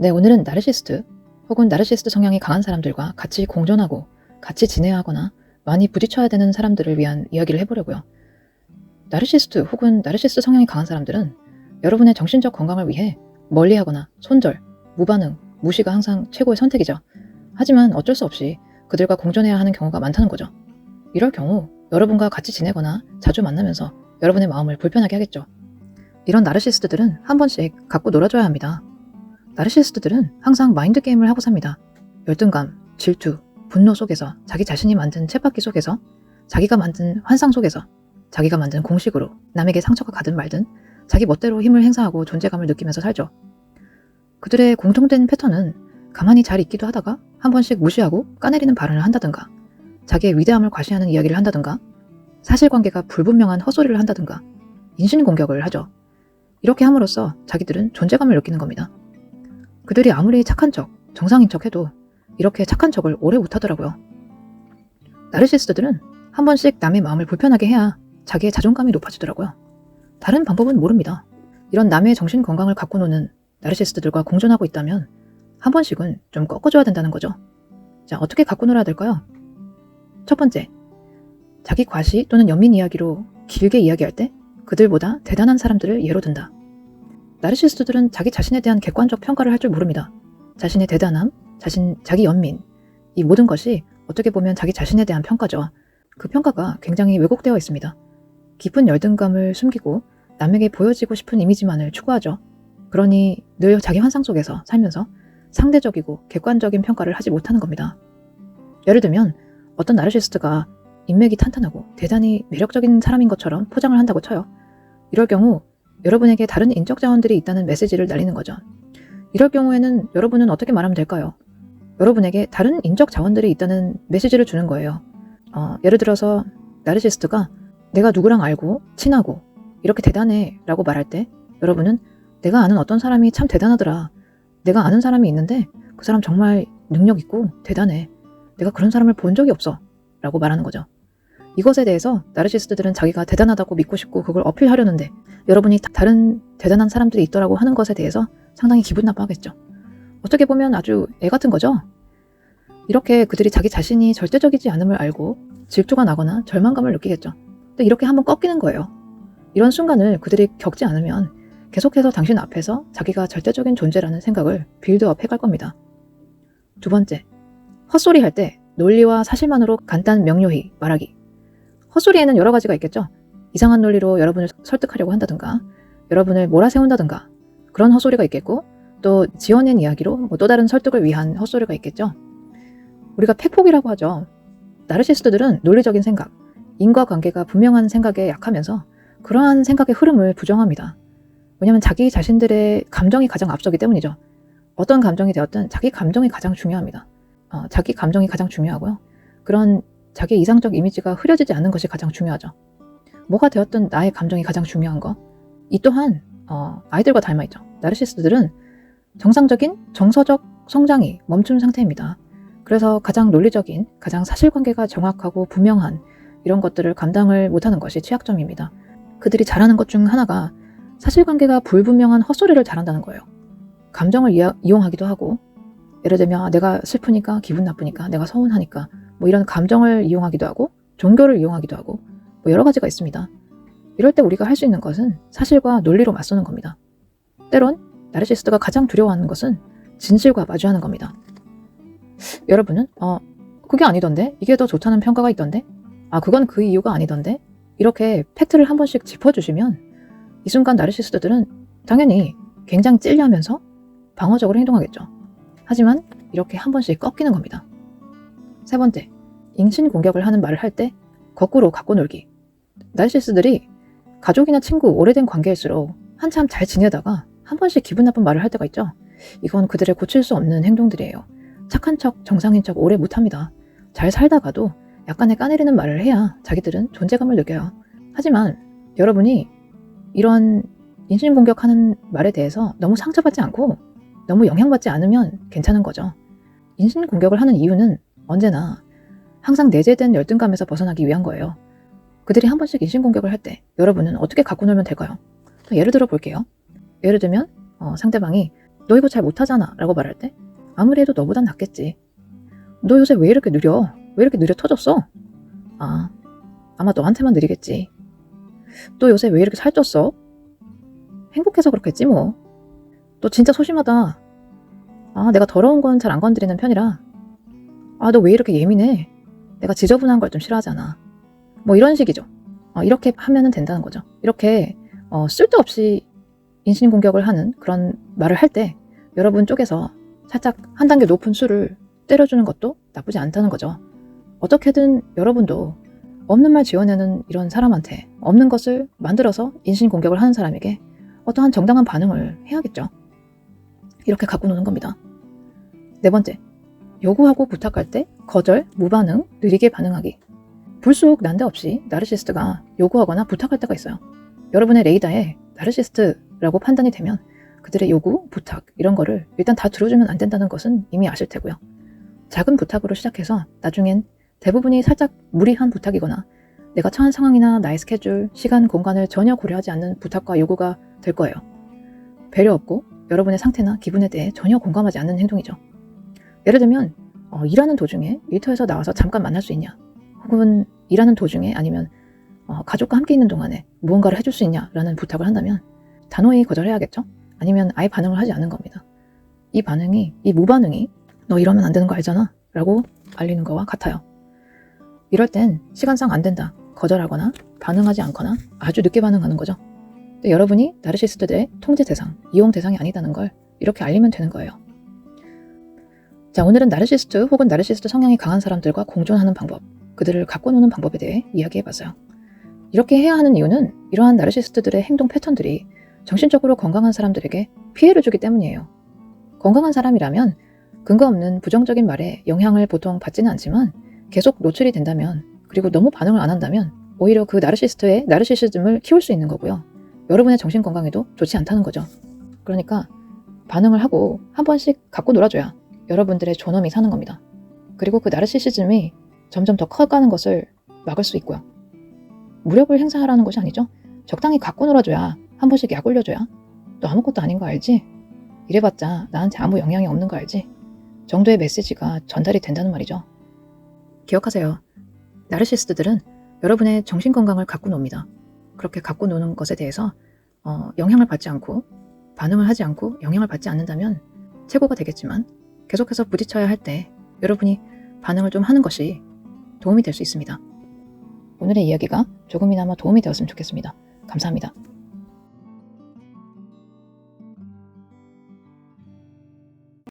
네, 오늘은 나르시스트 혹은 나르시스트 성향이 강한 사람들과 같이 공존하고 같이 지내야 하거나 많이 부딪혀야 되는 사람들을 위한 이야기를 해보려고요. 나르시스트 혹은 나르시스트 성향이 강한 사람들은 여러분의 정신적 건강을 위해 멀리하거나 손절, 무반응, 무시가 항상 최고의 선택이죠. 하지만 어쩔 수 없이 그들과 공존해야 하는 경우가 많다는 거죠. 이럴 경우 여러분과 같이 지내거나 자주 만나면서 여러분의 마음을 불편하게 하겠죠. 이런 나르시스트들은 한 번씩 갖고 놀아줘야 합니다. 나르시스트들은 항상 마인드 게임을 하고 삽니다. 열등감, 질투, 분노 속에서 자기 자신이 만든 쳇바퀴 속에서 자기가 만든 환상 속에서 자기가 만든 공식으로 남에게 상처가 가든 말든 자기 멋대로 힘을 행사하고 존재감을 느끼면서 살죠. 그들의 공통된 패턴은 가만히 잘 있기도 하다가 한 번씩 무시하고 까내리는 발언을 한다든가 자기의 위대함을 과시하는 이야기를 한다든가 사실관계가 불분명한 헛소리를 한다든가 인신공격을 하죠. 이렇게 함으로써 자기들은 존재감을 느끼는 겁니다. 그들이 아무리 착한 척, 정상인 척 해도 이렇게 착한 척을 오래 못하더라고요. 나르시스트들은 한 번씩 남의 마음을 불편하게 해야 자기의 자존감이 높아지더라고요. 다른 방법은 모릅니다. 이런 남의 정신 건강을 갖고 노는 나르시스트들과 공존하고 있다면 한 번씩은 좀 꺾어줘야 된다는 거죠. 자, 어떻게 갖고 놀아야 될까요? 첫 번째, 자기 과시 또는 연민 이야기로 길게 이야기할 때 그들보다 대단한 사람들을 예로 든다. 나르시스트들은 자기 자신에 대한 객관적 평가를 할 줄 모릅니다. 자신의 대단함, 자신, 자기 연민, 이 모든 것이 어떻게 보면 자기 자신에 대한 평가죠. 그 평가가 굉장히 왜곡되어 있습니다. 깊은 열등감을 숨기고 남에게 보여지고 싶은 이미지만을 추구하죠. 그러니 늘 자기 환상 속에서 살면서 상대적이고 객관적인 평가를 하지 못하는 겁니다. 예를 들면 어떤 나르시스트가 인맥이 탄탄하고 대단히 매력적인 사람인 것처럼 포장을 한다고 쳐요. 이럴 경우 여러분에게 다른 인적 자원들이 있다는 메시지를 날리는 거죠. 이럴 경우에는 여러분은 어떻게 말하면 될까요? 여러분에게 다른 인적 자원들이 있다는 메시지를 주는 거예요. 어, 예를 들어서 나르시스트가 내가 누구랑 알고 친하고 이렇게 대단해 라고 말할 때 여러분은 내가 아는 어떤 사람이 참 대단하더라. 내가 아는 사람이 있는데 그 사람 정말 능력 있고 대단해. 내가 그런 사람을 본 적이 없어. 라고 말하는 거죠. 이것에 대해서 나르시스트들은 자기가 대단하다고 믿고 싶고 그걸 어필하려는데 여러분이 다른 대단한 사람들이 있더라고 하는 것에 대해서 상당히 기분 나빠하겠죠. 어떻게 보면 아주 애 같은 거죠. 이렇게 그들이 자기 자신이 절대적이지 않음을 알고 질투가 나거나 절망감을 느끼겠죠. 근데 이렇게 한번 꺾이는 거예요. 이런 순간을 그들이 겪지 않으면 계속해서 당신 앞에서 자기가 절대적인 존재라는 생각을 빌드업 해갈 겁니다. 두 번째, 헛소리 할 때 논리와 사실만으로 간단 명료히 말하기. 헛소리에는 여러 가지가 있겠죠. 이상한 논리로 여러분을 설득하려고 한다든가, 여러분을 몰아세운다든가, 그런 헛소리가 있겠고, 또 지어낸 이야기로 뭐 또 다른 설득을 위한 헛소리가 있겠죠. 우리가 팩폭이라고 하죠. 나르시스트들은 논리적인 생각, 인과관계가 분명한 생각에 약하면서 그러한 생각의 흐름을 부정합니다. 왜냐하면 자기 자신들의 감정이 가장 앞서기 때문이죠. 어떤 감정이 되었든 자기 감정이 가장 중요합니다. 어, 자기 감정이 가장 중요하고요. 그런 자기 이상적 이미지가 흐려지지 않는 것이 가장 중요하죠. 뭐가 되었든 나의 감정이 가장 중요한 거. 이 또한 어, 아이들과 닮아있죠. 나르시스트들은 정상적인 정서적 성장이 멈춘 상태입니다. 그래서 가장 논리적인, 가장 사실관계가 정확하고 분명한 이런 것들을 감당을 못하는 것이 취약점입니다. 그들이 잘하는 것 중 하나가 사실관계가 불분명한 헛소리를 잘한다는 거예요. 감정을 이용하기도 하고, 예를 들면 아, 내가 슬프니까 기분 나쁘니까 내가 서운하니까 뭐 이런 감정을 이용하기도 하고 종교를 이용하기도 하고 뭐 여러 가지가 있습니다. 이럴 때 우리가 할 수 있는 것은 사실과 논리로 맞서는 겁니다. 때론 나르시스트가 가장 두려워하는 것은 진실과 마주하는 겁니다. 여러분은 어 그게 아니던데 이게 더 좋다는 평가가 있던데 아 그건 그 이유가 아니던데 이렇게 팩트를 한 번씩 짚어주시면 이 순간 나르시스트들은 당연히 굉장히 찔려하면서 방어적으로 행동하겠죠. 하지만 이렇게 한 번씩 꺾이는 겁니다. 세 번째, 인신 공격을 하는 말을 할 때 거꾸로 갖고 놀기. 나르시스들이 가족이나 친구 오래된 관계일수록 한참 잘 지내다가 한 번씩 기분 나쁜 말을 할 때가 있죠. 이건 그들의 고칠 수 없는 행동들이에요. 착한 척, 정상인 척 오래 못합니다. 잘 살다가도 약간의 까내리는 말을 해야 자기들은 존재감을 느껴요. 하지만 여러분이 이런 인신공격하는 말에 대해서 너무 상처받지 않고 너무 영향받지 않으면 괜찮은 거죠. 인신공격을 하는 이유는 언제나 항상 내재된 열등감에서 벗어나기 위한 거예요. 그들이 한 번씩 인신공격을 할 때 여러분은 어떻게 갖고 놀면 될까요? 예를 들어 볼게요. 예를 들면 어, 상대방이 너 이거 잘 못하잖아 라고 말할 때 아무리 해도 너보단 낫겠지. 너 요새 왜 이렇게 느려? 왜 이렇게 느려 터졌어? 아, 아마 너한테만 느리겠지. 너 요새 왜 이렇게 살쪘어? 행복해서 그렇겠지 뭐. 너 진짜 소심하다. 아, 내가 더러운 건 잘 안 건드리는 편이라. 아, 너 왜 이렇게 예민해? 내가 지저분한 걸 좀 싫어하잖아. 뭐 이런 식이죠. 어, 이렇게 하면은 된다는 거죠. 이렇게 어, 쓸데없이 인신공격을 하는 그런 말을 할 때 여러분 쪽에서 살짝 한 단계 높은 수를 때려주는 것도 나쁘지 않다는 거죠. 어떻게든 여러분도 없는 말 지어내는 이런 사람한테 없는 것을 만들어서 인신공격을 하는 사람에게 어떠한 정당한 반응을 해야겠죠. 이렇게 갖고 노는 겁니다. 네 번째, 요구하고 부탁할 때 거절, 무반응, 느리게 반응하기. 불쑥 난데없이 나르시스트가 요구하거나 부탁할 때가 있어요. 여러분의 레이더에 나르시스트라고 판단이 되면 그들의 요구, 부탁 이런 거를 일단 다 들어주면 안 된다는 것은 이미 아실 테고요. 작은 부탁으로 시작해서 나중엔 대부분이 살짝 무리한 부탁이거나 내가 처한 상황이나 나의 스케줄, 시간, 공간을 전혀 고려하지 않는 부탁과 요구가 될 거예요. 배려 없고 여러분의 상태나 기분에 대해 전혀 공감하지 않는 행동이죠. 예를 들면 어, 일하는 도중에 일터에서 나와서 잠깐 만날 수 있냐 혹은 일하는 도중에 아니면 어, 가족과 함께 있는 동안에 무언가를 해줄 수 있냐라는 부탁을 한다면 단호히 거절해야겠죠? 아니면 아예 반응을 하지 않는 겁니다. 이 반응이, 이 무반응이 너 이러면 안 되는 거 알잖아? 라고 알리는 거와 같아요. 이럴 땐 시간상 안 된다. 거절하거나 반응하지 않거나 아주 늦게 반응하는 거죠. 여러분이 나르시스트들의 통제 대상, 이용 대상이 아니다는 걸 이렇게 알리면 되는 거예요. 자, 오늘은 나르시스트 혹은 나르시스트 성향이 강한 사람들과 공존하는 방법, 그들을 갖고 노는 방법에 대해 이야기해 봤어요. 이렇게 해야 하는 이유는 이러한 나르시스트들의 행동 패턴들이 정신적으로 건강한 사람들에게 피해를 주기 때문이에요. 건강한 사람이라면 근거 없는 부정적인 말에 영향을 보통 받지는 않지만 계속 노출이 된다면 그리고 너무 반응을 안 한다면 오히려 그 나르시스트의 나르시시즘을 키울 수 있는 거고요. 여러분의 정신 건강에도 좋지 않다는 거죠. 그러니까 반응을 하고 한 번씩 갖고 놀아줘야 여러분들의 존엄이 사는 겁니다. 그리고 그 나르시시즘이 점점 더 커가는 것을 막을 수 있고요. 무력을 행사하라는 것이 아니죠. 적당히 갖고 놀아줘야 한 번씩 약 올려줘야 너 아무것도 아닌 거 알지? 이래봤자 나한테 아무 영향이 없는 거 알지? 정도의 메시지가 전달이 된다는 말이죠. 기억하세요. 나르시스트들은 여러분의 정신 건강을 갖고 놉니다. 그렇게 갖고 노는 것에 대해서 어, 영향을 받지 않고 반응을 하지 않고 영향을 받지 않는다면 최고가 되겠지만 계속해서 부딪혀야 할 때 여러분이 반응을 좀 하는 것이 도움이 될 수 있습니다. 오늘의 이야기가 조금이나마 도움이 되었으면 좋겠습니다. 감사합니다.